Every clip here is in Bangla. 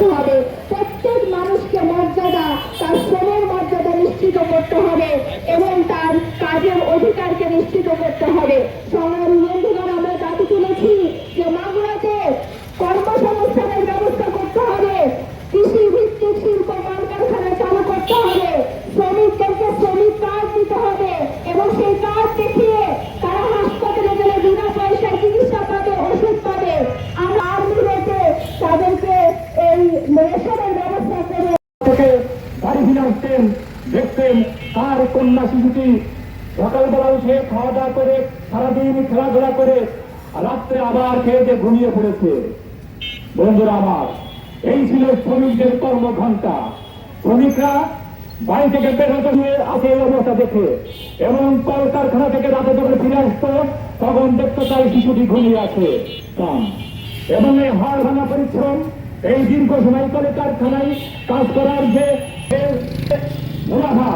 করতে হবে। প্রত্যেক মানুষকে মর্যাদা, তার শ্রমের মর্যাদা নিশ্চিত করতে হবে এবং তার কাজের অধিকারকে নিশ্চিত করতে হবে। সংগ্রামী বন্ধুগণ আমরা দাবি তুলেছি যে মাগুরাতে কর্মসংস্থানের ব্যবস্থা করতে হবে কৃষি ভিত্তিক শিল্প কলকারখানা চালু করতে হবে শ্রমিকদেরকে শ্রমিক কার্ড দিতে হবে এবং সেই কার্ড দেখিয়ে তারা হাসপাতালে গেলে বিনা পয়সায় চিকিৎসা পাবে ওষুধ পাবে আমরা আর্মিদেরকে তাদেরকে এই রেশনের ব্যবস্থা করে থেকে বাড়ি ফিরে আসতেন, দেখতেন তার কন্যা শিশুটি। সকালবেলা উঠে খাওয়া দাওয়া করে, সারাদিন খেলাধুলা করে রাত্রে আবার খেয়ে দিয়ে ঘুমিয়ে পড়েছে। বন্ধুরা আমার, এই ছিল শ্রমিকদের কর্মঘণ্টা। শ্রমিকরা বাড়ি থেকে বের হতে হয়ে আসে এই অবস্থা দেখে। এবং কলকারখানা থেকে রাতে যখন ফিরে আসতো, তখন দেখতো তার শিশুটি ঘুমিয়ে আছে। এবং এই হাড় ভাঙা পরিশ্রম এই দীর্ঘ সময় কলে কারখানায় কাজ করার যে মুনাফা,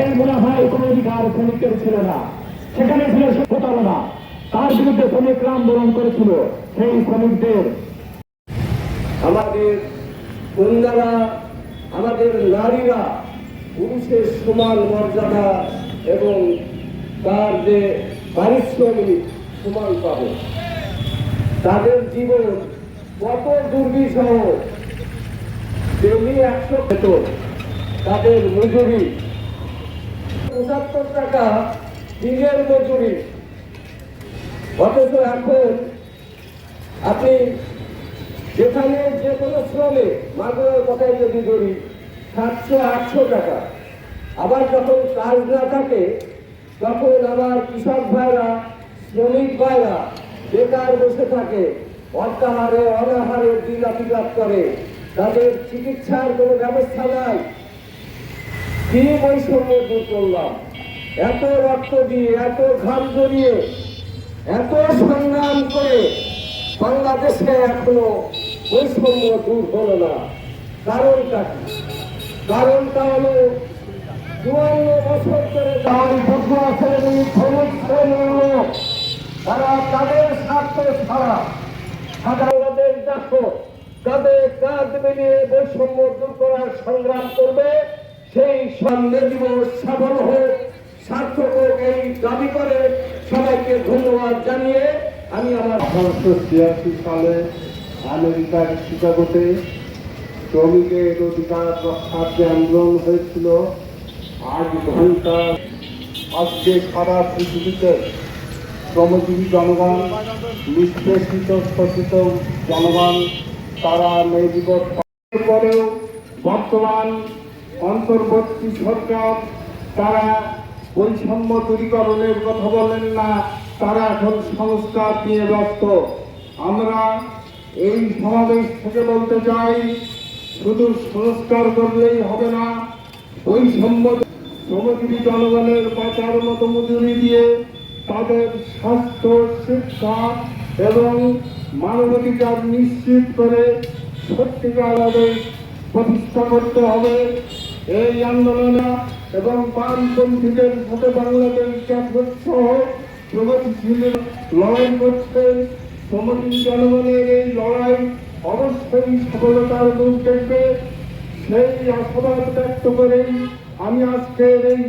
এই মুনাফায় কোনো অধিকার শ্রমিকের ছিল না। সেখানে ছিল প্রতারণা তার বিরুদ্ধে শ্রমিকরা আন্দোলন করেছিল সেই শ্রমিকদের। আমাদের কন্যারা, আমাদের নারীরা পুরুষের সমান মর্যাদা এবং তার যে পারিশ্রমিক সমান পাবে। তাদের জীবন কত দুর্বিষহ তেমনি একশো বেতন তাদের মজুরি। পঁচাত্তর টাকা দিনের মজুরি। অথচ এখন আপনি যেখানে যে কোনো শ্রমে মাগুরের কথাই যদি ধরি, সাতশো, আটশো টাকা। আবার যখন কাজ না থাকে, তখন আবার কৃষক ভাইরা, শ্রমিক ভাইরা বেকার বসে থাকে। অর্থাহারে, অনাহারে দিলাপিলাপ করে। তাদের চিকিৎসার কোনো ব্যবস্থা নাই। কি বৈষম্য দূর করলাম? এত রক্ত দিয়ে, এত ঘাম জড়িয়ে, এত সংগ্রাম করে বাংলাদেশে এখনও বৈষম্য দূর হলো না। কারণটা কি? কারণটা হলো চুয়ান্ন বছর ধরে তার শ্রেণির তারা তাদের স্বার্থ ছাড়া সাধারণদের দেখো কাঁধে কাঁধ মিলিয়ে বৈষম্য দূর করার সংগ্রাম করবে, সেই সামনে দিবস সফল হোক, সার্থক হোক এই দাবি করে সবাইকে ধন্যবাদ জানিয়ে আমি আমার আঠারোশো ছিয়াশি সালে আমেরিকার শিকাগোতে শ্রমিকের অধিকার রক্ষার যে আন্দোলন হয়েছিল, আট ঘণ্টা আজকে সারা পৃথিবীতে শ্রমজীবী জনগণ, নিষ্পেষিত, শোষিত জনগণ, তারা পরেও বর্তমান অন্তর্বর্তী সরকার, তারা বৈষম্য দূরীকরণের কথা বলেন না, তারা এখন সংস্কার নিয়ে ব্যস্ত। আমরা এই সমাবেশ থেকে বলতে চাই, শুধু সংস্কার করলেই হবে না, বৈষম্য শ্রমজীবী জনগণের বাঁচার মতো মজুরি দিয়ে তাদের স্বাস্থ্য, শিক্ষা এবং মানবাধিকার নিশ্চিত করে সত্যিকারভাবে প্রতিষ্ঠা করতে হবে। এই আন্দোলনে এবং বামপন্থীদের সাথে বাংলাদেশ জাতীয় সহ প্রগতিশীল লড়াই করছেন শ্রমজীবী জনগণের এই লড়াই অবশ্যই সফলতার মুখ দেখবে। সেই আশাবাদ ব্যক্ত করেই আমি আজকের এই